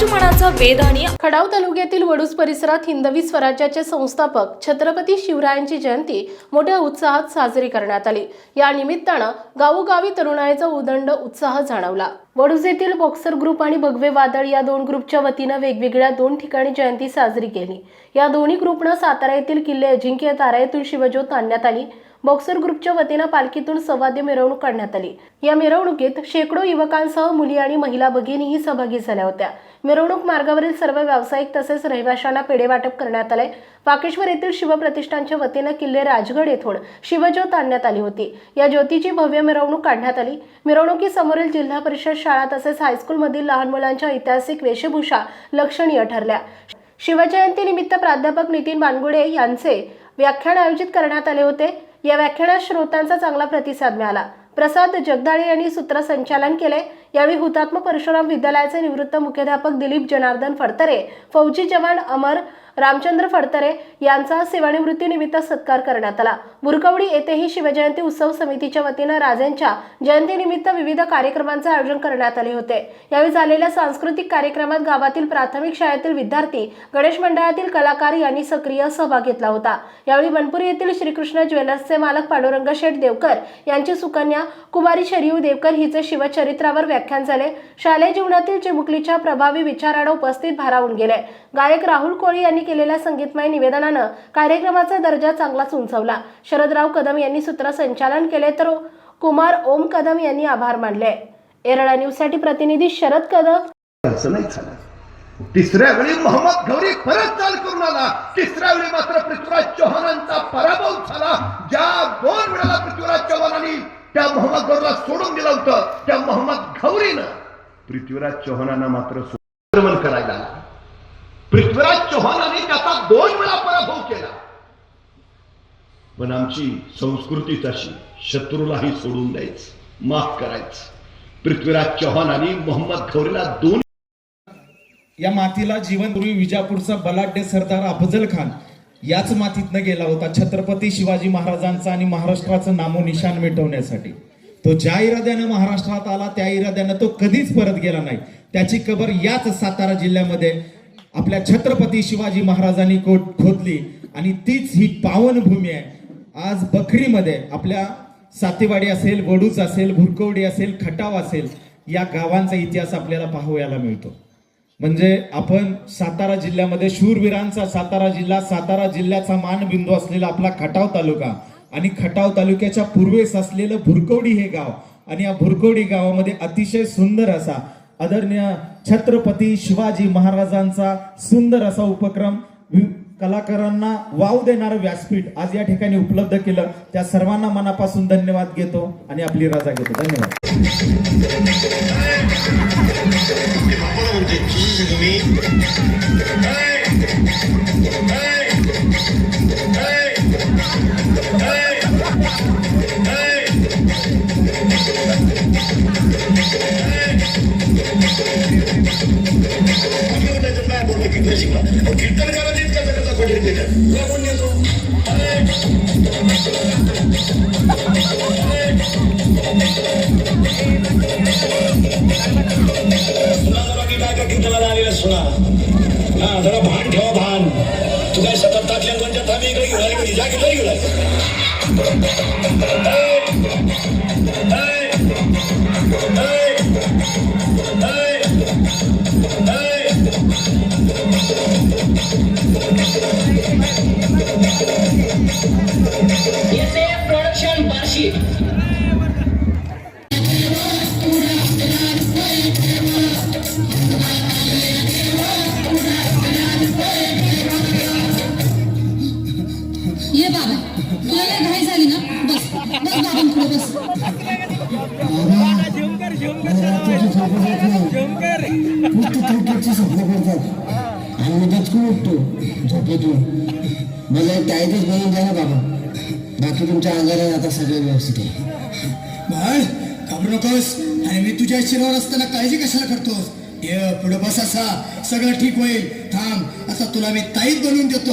समाजमनाचा वेद आणि खडाव तालुक्यातील वडूज परिसरात हिंदवी स्वराज्याचे संस्थापक छत्रपती शिवरायांची जयंती मोठ्या उत्साहात साजरी करण्यात आली. या निमित्तानं गावोगावी तरुणाईचा उदंड उत्साह जाणवला. वडूज येथील बॉक्सर ग्रुप आणि भगवे वादळ या दोन ग्रुपच्या वतीनं वेगवेगळ्या दोन ठिकाणी जयंती साजरी केली. या दोन्ही ग्रुपनं सातारा येथील किल्ले अजिंक्य तारा येथून शिवज्योत आणण्यात आली. बॉक्सर ग्रुपच्या वतीनं पालखीतून संवाद्य मिरवणूक काढण्यात आली. या मिरवणुकीत शेकडो युवकांसह मुली आणि महिला भगिनीही सहभागी झाल्या होत्या. मिरवणूक मार्गावरील सर्व व्यावसायिक तसेच रहिवाशांना पेढे वाटप करण्यात आले वाकेश्वर येथील शिवप्रतिष्ठानच्या वतीनं किल्ले राजगड येथून शिवज्योत आणण्यात आली होती. या ज्योतीची भव्य मिरवणूक काढण्यात आली. मिरवणुकीसमोरील जिल्हा परिषद शाळा तसेच हायस्कूलमधील लहान मुलांच्या ऐतिहासिक वेशभूषा लक्षणीय ठरल्या. शिवजयंतीनिमित्त प्राध्यापक नितीन बानगुडे यांचे व्याख्यान आयोजित करण्यात आले होते. या व्याख्यानात श्रोतांचा चांगला प्रतिसाद मिळाला. प्रसाद जगदाळे यांनी सूत्रसंचालन केले यावेळी हुतात्मा परशुराम विद्यालयाचे निवृत्त मुख्याध्यापक दिलीप जनार्दन फडतरे फौजी जवान अमर रामचंद्र फडतरे यांचा सेवानिवृत्तीनिमित्त सत्कार करण्यात आला. बुरकवडी येथेही शिवजयंती उत्सव समितीच्या वतीनं राजेंच्या जयंतीनिमित्त विविध कार्यक्रमांचे आयोजन करण्यात आले होते. यावेळी झालेल्या सांस्कृतिक कार्यक्रमात गावातील प्राथमिक शाळेतील विद्यार्थी गणेश मंडळातील कलाकार यांनी सक्रिय सहभाग घेतला होता. यावेळी बनपुरी येथील श्रीकृष्ण ज्वेलर्सचे मालक पांडुरंग शेठ देवकर यांची सुकन्या कुमारी शरीव देवकर हिचे शिवचरित्रावर व्याख्यान झाले. शालेय जीवनातील चिमुकलीच्या प्रभावी विचारानं उपस्थित भारावून गेले. गायक राहुल कोळी यांनी केलेल्या संगीतमय निवेदनानं कार्यक्रमाचा दर्जा चांगलाच उंचवला शरदराव कदम यांनी सूत्रसंचालन केले तर कुमार ओम कदम यांनी आभार मानले. एरळा न्यूजसाठी प्रतिनिधी शरद कदम. तिसऱ्या वेळी मोहम्मद घोरी परत चाल करून आला. तिसऱ्या वेळी मात्र पृथ्वीराज चौहानांचा पराभव झाला. ज्या दोन वेळेला पृथ्वीराज चौहानांनी त्या मोहम्मद गौरला सोडून दिलं होतं. त्या मोहम्मद घौरीनं पृथ्वीराज चौहानांना मात्र आक्रमण करायला पृथ्वीराज चौहानाने त्याचा दोन वेळा पराभव केला. पण आमची संस्कृतीच अशी शत्रूलाही सोडून द्यायचं माफ करायचं. पृथ्वीराज चौहान आणि मोहम्मद घौरीला दोन या मातीला जीवनपूर्वी विजापूरचा बलाढ्य सरदार अफजल खान याच मातीतनं गेला होता छत्रपती शिवाजी महाराजांचा आणि महाराष्ट्राचं नामोनिशान मिटवण्यासाठी. तो ज्या इराद्यानं महाराष्ट्रात आला त्या इराद्यानं तो कधीच परत गेला नाही. त्याची कबर याच सातारा जिल्ह्यामध्ये आपल्या छत्रपती शिवाजी महाराजांनी कोट खोदली आणि तीच ही पावनभूमी आहे. आज बखरीमध्ये आपल्या सातेवाडी असेल वडूच असेल भुरकवडी असेल खटाव असेल या गावांचा इतिहास आपल्याला पाहावयाला मिळतो. म्हणजे आपण सातारा जिल्ह्यामध्ये शूरवीरांचा सातारा जिल्हा सातारा जिल्ह्याचा मानबिंदू असलेला आपला खटाव तालुका आणि खटाव तालुक्याच्या पूर्वेस असलेलं भुरकवडी हे गाव आणि या भुरकवडी गावामध्ये अतिशय सुंदर असा आदरणीय छत्रपती शिवाजी महाराजांचा सुंदर असा उपक्रम कलाकारांना वाव देणारं व्यासपीठ आज या ठिकाणी उपलब्ध केलं. त्या सर्वांना मनापासून धन्यवाद घेतो आणि आपली रजा घेतो. धन्यवाद. listen to me. Hey! Hey! Hey! Hey! Hey! अभिवृद्धाचं काय बोलतो कीर्तन शिकला कीर्तनकाला तितका जगाचा कोणी केलं तुला कोण येतो अरे सुना? हा जरा भान ठेवा भान. तू काय सतत ताटल्या दोनच्या थांबी इकडे घेऊन आली कधी? जागी तरी घेऊन येथे प्रोडक्शन बार्शी तुला लय घाई झाली ना बस बस बाबा पुढे बस झोपेतून मला एक टाईटच बनवून द्या ना बाबा बाकी तुमच्या अंगाला आता सगळं व्यवस्थित आहे बाळ घाबरू नकोस आणि मी तुझ्या शिरावर असताना काळजी कशाला करतोस ये पुढे बस असा सगळं ठीक होईल थांब आता तुला मी ताईत बनवून देतो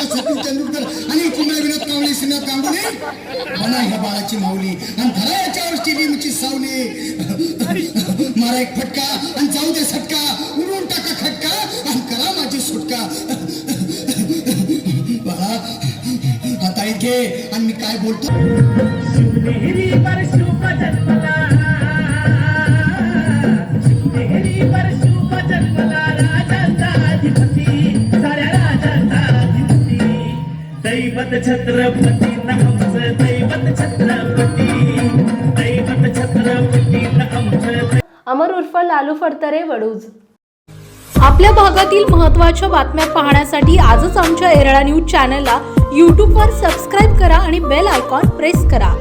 अजय सचिन तेंडुलकर आणि कुंबळे विनोद कावळे श्रीनाथ कांबळे. म्हणा ह्या बाळाची माऊली आणि धरा याच्यावर स्टेडियमची सावली. मारा एक फटका आणि जाऊ दे सटका. उडून टाका खटका आणि करा माझी सुटका. बाळा आता इथे आणि मी काय बोलतो? दैवत छत्रपती नमच दैवत छत्रपती दैवत छत्रपती नमच अमर उर्फ लालू फडतरे वडूज. आपल्या भागातील महत्त्वाच्या बातम्या पाहण्यासाठी आजच आमच्या एरळा न्यूज चॅनलला यूट्यूबवर सबस्क्राईब करा आणि बेल आयकॉन प्रेस करा.